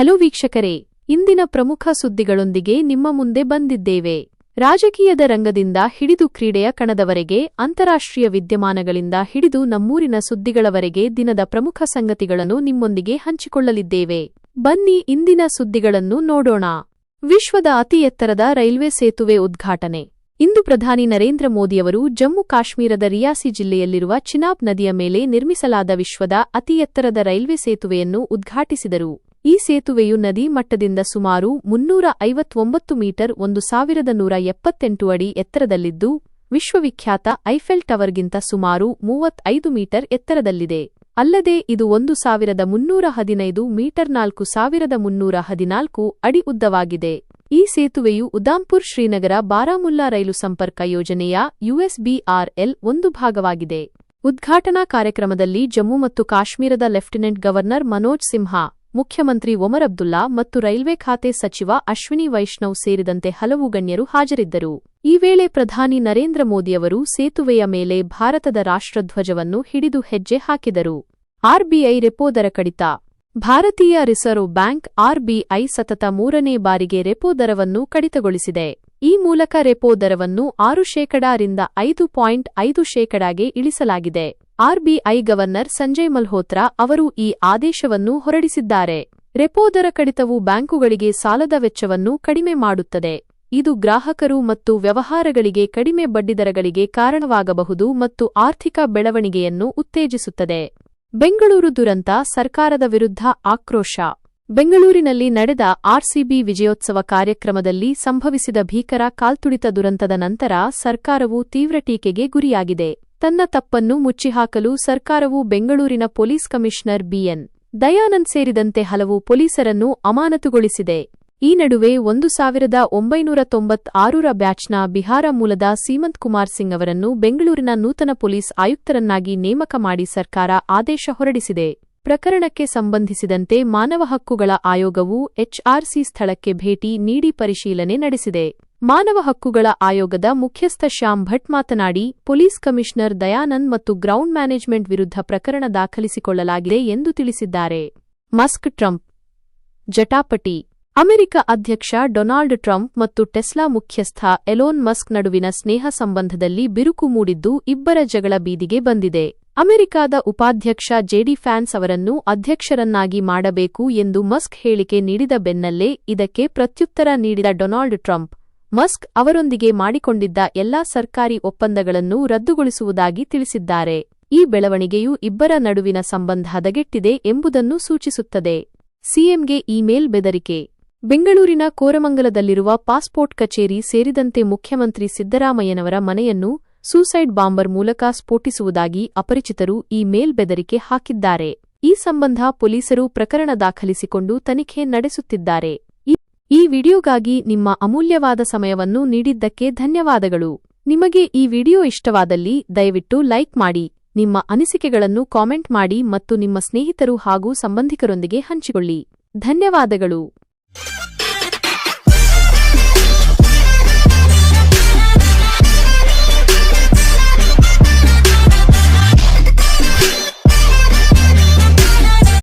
Hello ವೀಕ್ಷಕರೇ, ಇಂದಿನ ಪ್ರಮುಖ ಸುದ್ದಿಗಳೊಂದಿಗೆ ನಿಮ್ಮ ಮುಂದೆ ಬಂದಿದ್ದೇವೆ. ರಾಜಕೀಯದ ರಂಗದಿಂದ ಹಿಡಿದು ಕ್ರೀಡೆಯ ಕಣದವರೆಗೆ, ಅಂತಾರಾಷ್ಟ್ರೀಯ ವಿದ್ಯಮಾನಗಳಿಂದ ಹಿಡಿದು ನಮ್ಮೂರಿನ ಸುದ್ದಿಗಳವರೆಗೆ ದಿನದ ಪ್ರಮುಖ ಸಂಗತಿಗಳನ್ನು ನಿಮ್ಮೊಂದಿಗೆ ಹಂಚಿಕೊಳ್ಳಲಿದ್ದೇವೆ. ಬನ್ನಿ ಇಂದಿನ ಸುದ್ದಿಗಳನ್ನು ನೋಡೋಣ. ವಿಶ್ವದ ಅತಿ ಎತ್ತರದ ರೈಲ್ವೆ ಸೇತುವೆ ಉದ್ಘಾಟನೆ. ಇಂದು ಪ್ರಧಾನಿ ನರೇಂದ್ರ ಮೋದಿಯವರು ಜಮ್ಮು ಕಾಶ್ಮೀರದ ರಿಯಾಸಿ ಜಿಲ್ಲೆಯಲ್ಲಿರುವ ಚಿನಾಬ್ ನದಿಯ ಮೇಲೆ ನಿರ್ಮಿಸಲಾದ ವಿಶ್ವದ ಅತಿ ಎತ್ತರದ ರೈಲ್ವೆ ಸೇತುವೆಯನ್ನು ಉದ್ಘಾಟಿಸಿದರು. ಈ ಸೇತುವೆಯು ನದಿ ಮಟ್ಟದಿಂದ ಸುಮಾರು ಮುನ್ನೂರ ಐವತ್ತೊಂಬತ್ತು ಮೀಟರ್ ಒಂದು ಸಾವಿರದ ನೂರ ಎಪ್ಪತ್ತೆಂಟು ಅಡಿ ಎತ್ತರದಲ್ಲಿದ್ದು, ವಿಶ್ವವಿಖ್ಯಾತ ಐಫೆಲ್ ಟವರ್ಗಿಂತ ಸುಮಾರು ಮೂವತ್ತೈದು ಮೀಟರ್ ಎತ್ತರದಲ್ಲಿದೆ. ಅಲ್ಲದೆ, ಇದು ಒಂದು ಸಾವಿರದ ಮುನ್ನೂರ ಹದಿನೈದು ಮೀಟರ್ ನಾಲ್ಕು ಸಾವಿರದ ಮುನ್ನೂರ ಹದಿನಾಲ್ಕು ಅಡಿ ಉದ್ದವಾಗಿದೆ. ಈ ಸೇತುವೆಯು ಉದಾಂಪುರ್ ಶ್ರೀನಗರ ಬಾರಾಮುಲ್ಲಾ ರೈಲು ಸಂಪರ್ಕ ಯೋಜನೆಯ ಯುಎಸ್ಬಿಆರ್ಎಲ್ ಒಂದು ಭಾಗವಾಗಿದೆ. ಉದ್ಘಾಟನಾ ಕಾರ್ಯಕ್ರಮದಲ್ಲಿ ಜಮ್ಮು ಮತ್ತು ಕಾಶ್ಮೀರದ ಲೆಫ್ಟಿನೆಂಟ್ ಗವರ್ನರ್ ಮನೋಜ್ ಸಿನ್ಹಾ ಮುಖ್ಯಮಂತ್ರಿ ಒಮರ್ ಅಬ್ದುಲ್ಲಾ ಮತ್ತು ರೈಲ್ವೆ ಖಾತೆ ಸಚಿವ ಅಶ್ವಿನಿ ವೈಷ್ಣವ್ ಸೇರಿದಂತೆ ಹಲವು ಗಣ್ಯರು ಹಾಜರಿದ್ದರು. ಈ ವೇಳೆ ಪ್ರಧಾನಿ ನರೇಂದ್ರ ಮೋದಿಯವರು ಸೇತುವೆಯ ಮೇಲೆ ಭಾರತದ ರಾಷ್ಟ್ರಧ್ವಜವನ್ನು ಹಿಡಿದು ಹೆಜ್ಜೆ ಹಾಕಿದರು. ಆರ್ಬಿಐ ರೆಪೋ ದರ ಕಡಿತ. ಭಾರತೀಯ ರಿಸರ್ವ್ ಬ್ಯಾಂಕ್ ಆರ್ಬಿಐ ಸತತ ಮೂರನೇ ಬಾರಿಗೆ ರೆಪೋ ದರವನ್ನು ಕಡಿತಗೊಳಿಸಿದೆ. ಈ ಮೂಲಕ ರೆಪೋ ದರವನ್ನು ಆರು ಶೇಕಡಾರಿಂದ ಐದು ಪಾಯಿಂಟ್ ಐದು ಶೇಕಡಾಗೆ ಇಳಿಸಲಾಗಿದೆ. ಆರ್ಬಿಐ ಗವರ್ನರ್ ಸಂಜಯ್ ಮಲ್ಹೋತ್ರಾ ಅವರು ಈ ಆದೇಶವನ್ನು ಹೊರಡಿಸಿದ್ದಾರೆ. ರೆಪೋ ದರ ಕಡಿತವು ಬ್ಯಾಂಕುಗಳಿಗೆ ಸಾಲದ ವೆಚ್ಚವನ್ನು ಕಡಿಮೆ ಮಾಡುತ್ತದೆ. ಇದು ಗ್ರಾಹಕರು ಮತ್ತು ವ್ಯವಹಾರಗಳಿಗೆ ಕಡಿಮೆ ಬಡ್ಡಿದರಗಳಿಗೆ ಕಾರಣವಾಗಬಹುದು ಮತ್ತು ಆರ್ಥಿಕ ಬೆಳವಣಿಗೆಯನ್ನು ಉತ್ತೇಜಿಸುತ್ತದೆ. ಬೆಂಗಳೂರು ದುರಂತ ಸರ್ಕಾರದ ವಿರುದ್ಧ ಆಕ್ರೋಶ. ಬೆಂಗಳೂರಿನಲ್ಲಿ ನಡೆದ ಆರ್ಸಿಬಿ ವಿಜಯೋತ್ಸವ ಕಾರ್ಯಕ್ರಮದಲ್ಲಿ ಸಂಭವಿಸಿದ ಭೀಕರ ಕಾಲ್ತುಡಿತ ದುರಂತದ ನಂತರ ಸರ್ಕಾರವು ತೀವ್ರ ಟೀಕೆಗೆ ಗುರಿಯಾಗಿದೆ. ತನ್ನ ತಪ್ಪನ್ನು ಮುಚ್ಚಿಹಾಕಲು ಸರ್ಕಾರವು ಬೆಂಗಳೂರಿನ ಪೊಲೀಸ್ ಕಮಿಷನರ್ ಬಿಎನ್. ದಯಾನಂದ್ ಸೇರಿದಂತೆ ಹಲವು ಪೊಲೀಸರನ್ನು ಅಮಾನತುಗೊಳಿಸಿದೆ. ಈ ನಡುವೆ ಒಂದು ಸಾವಿರದ ಒಂಬೈನೂರ ತೊಂಬತ್ತಾರರ ಬ್ಯಾಚ್ನ ಬಿಹಾರ ಮೂಲದ ಸೀಮಂತ್ ಕುಮಾರ್ ಸಿಂಗ್ ಅವರನ್ನು ಬೆಂಗಳೂರಿನ ನೂತನ ಪೊಲೀಸ್ ಆಯುಕ್ತರನ್ನಾಗಿ ನೇಮಕ ಮಾಡಿ ಸರ್ಕಾರ ಆದೇಶ ಹೊರಡಿಸಿದೆ. ಪ್ರಕರಣಕ್ಕೆ ಸಂಬಂಧಿಸಿದಂತೆ ಮಾನವ ಹಕ್ಕುಗಳ ಆಯೋಗವು ಎಚ್ಆರ್ಸಿ ಸ್ಥಳಕ್ಕೆ ಭೇಟಿ ನೀಡಿ ಪರಿಶೀಲನೆ ನಡೆಸಿದೆ. ಮಾನವ ಹಕ್ಕುಗಳ ಆಯೋಗದ ಮುಖ್ಯಸ್ಥ ಶ್ಯಾಮ್ ಭಟ್ ಮಾತನಾಡಿ, ಪೊಲೀಸ್ ಕಮಿಷನರ್ ದಯಾನಂದ್ ಮತ್ತು ಗ್ರೌಂಡ್ ಮ್ಯಾನೇಜ್ಮೆಂಟ್ ವಿರುದ್ಧ ಪ್ರಕರಣ ದಾಖಲಿಸಿಕೊಳ್ಳಲಾಗಿದೆ ಎಂದು ತಿಳಿಸಿದ್ದಾರೆ. ಮಸ್ಕ್ ಟ್ರಂಪ್, ಜಟಾಪಟಿ. ಅಮೆರಿಕ ಅಧ್ಯಕ್ಷ ಡೊನಾಲ್ಡ್ ಟ್ರಂಪ್ ಮತ್ತು ಟೆಸ್ಲಾ ಮುಖ್ಯಸ್ಥ ಎಲೋನ್ ಮಸ್ಕ್ ನಡುವಿನ ಸ್ನೇಹ ಸಂಬಂಧದಲ್ಲಿ ಬಿರುಕು ಮೂಡಿದ್ದು ಇಬ್ಬರ ಜಗಳ ಬೀದಿಗೆ ಬಂದಿದೆ. ಅಮೆರಿಕಾದ ಉಪಾಧ್ಯಕ್ಷ ಜೆಡಿ ಫ್ಯಾನ್ಸ್ ಅವರನ್ನು ಅಧ್ಯಕ್ಷರನ್ನಾಗಿ ಮಾಡಬೇಕು ಎಂದು ಮಸ್ಕ್ ಹೇಳಿಕೆ ನೀಡಿದ ಬೆನ್ನಲ್ಲೇ ಇದಕ್ಕೆ ಪ್ರತ್ಯುತ್ತರ ನೀಡಿದ ಡೊನಾಲ್ಡ್ ಟ್ರಂಪ್. ಮಸ್ಕ್ ಅವರೊಂದಿಗೆ ಮಾಡಿಕೊಂಡಿದ್ದ ಎಲ್ಲಾ ಸರ್ಕಾರಿ ಒಪ್ಪಂದಗಳನ್ನು ರದ್ದುಗೊಳಿಸುವುದಾಗಿ ತಿಳಿಸಿದ್ದಾರೆ. ಈ ಬೆಳವಣಿಗೆಯು ಇಬ್ಬರ ನಡುವಿನ ಸಂಬಂಧ ಹದಗೆಟ್ಟಿದೆ ಎಂಬುದನ್ನು ಸೂಚಿಸುತ್ತದೆ. ಸಿಎಂಗೆ ಇಮೇಲ್ ಬೆದರಿಕೆ. ಬೆಂಗಳೂರಿನ ಕೋರಮಂಗಲದಲ್ಲಿರುವ ಪಾಸ್ಪೋರ್ಟ್ ಕಚೇರಿ ಸೇರಿದಂತೆ ಮುಖ್ಯಮಂತ್ರಿ ಸಿದ್ದರಾಮಯ್ಯನವರ ಮನೆಯನ್ನು ಸೂಸೈಡ್ ಬಾಂಬರ್ ಮೂಲಕ ಸ್ಫೋಟಿಸುವುದಾಗಿ ಅಪರಿಚಿತರು ಈ ಮೇಲ್ಬೆದರಿಕೆ ಹಾಕಿದ್ದಾರೆ. ಈ ಸಂಬಂಧ ಪೊಲೀಸರು ಪ್ರಕರಣ ದಾಖಲಿಸಿಕೊಂಡು ತನಿಖೆ ನಡೆಸುತ್ತಿದ್ದಾರೆ. ಈ ವಿಡಿಯೋಗಾಗಿ ನಿಮ್ಮ ಅಮೂಲ್ಯವಾದ ಸಮಯವನ್ನು ನೀಡಿದ್ದಕ್ಕೆ ಧನ್ಯವಾದಗಳು. ನಿಮಗೆ ಈ ವಿಡಿಯೋ ಇಷ್ಟವಾದಲ್ಲಿ ದಯವಿಟ್ಟು ಲೈಕ್ ಮಾಡಿ, ನಿಮ್ಮ ಅನಿಸಿಕೆಗಳನ್ನು ಕಾಮೆಂಟ್ ಮಾಡಿ ಮತ್ತು ನಿಮ್ಮ ಸ್ನೇಹಿತರು ಹಾಗೂ ಸಂಬಂಧಿಕರೊಂದಿಗೆ ಹಂಚಿಕೊಳ್ಳಿ. ಧನ್ಯವಾದಗಳು.